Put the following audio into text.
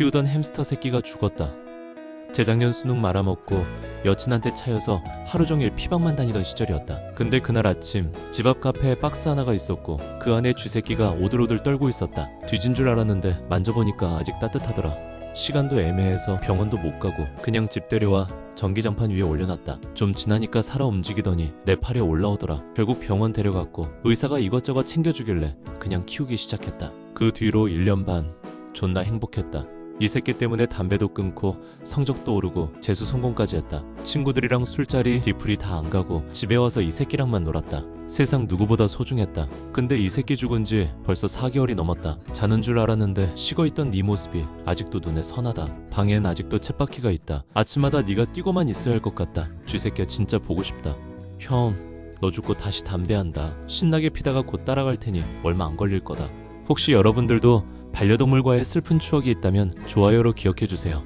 키우던 햄스터 새끼가 죽었다. 재작년 수능 말아먹고 여친한테 차여서 하루 종일 피방만 다니던 시절이었다. 근데 그날 아침 집 앞 카페에 박스 하나가 있었고 그 안에 쥐새끼가 오들오들 떨고 있었다. 뒤진 줄 알았는데 만져보니까 아직 따뜻하더라. 시간도 애매해서 병원도 못 가고 그냥 집 데려와 전기장판 위에 올려놨다. 좀 지나니까 살아 움직이더니 내 팔에 올라오더라. 결국 병원 데려갔고 의사가 이것저것 챙겨주길래 그냥 키우기 시작했다. 그 뒤로 1년 반 존나 행복했다. 이 새끼 때문에 담배도 끊고 성적도 오르고 재수 성공까지 했다. 친구들이랑 술자리 뒤풀이 다 안 가고 집에 와서 이 새끼랑만 놀았다. 세상 누구보다 소중했다. 근데 이 새끼 죽은 지 벌써 4개월이 넘었다. 자는 줄 알았는데 식어있던 네 모습이 아직도 눈에 선하다. 방엔 아직도 쳇바퀴가 있다. 아침마다 네가 뛰고만 있어야 할 것 같다. 쥐새끼야 진짜 보고 싶다. 형, 너 죽고 다시 담배한다. 신나게 피다가 곧 따라갈 테니 얼마 안 걸릴 거다. 혹시 여러분들도 반려동물과의 슬픈 추억이 있다면 좋아요로 기억해주세요.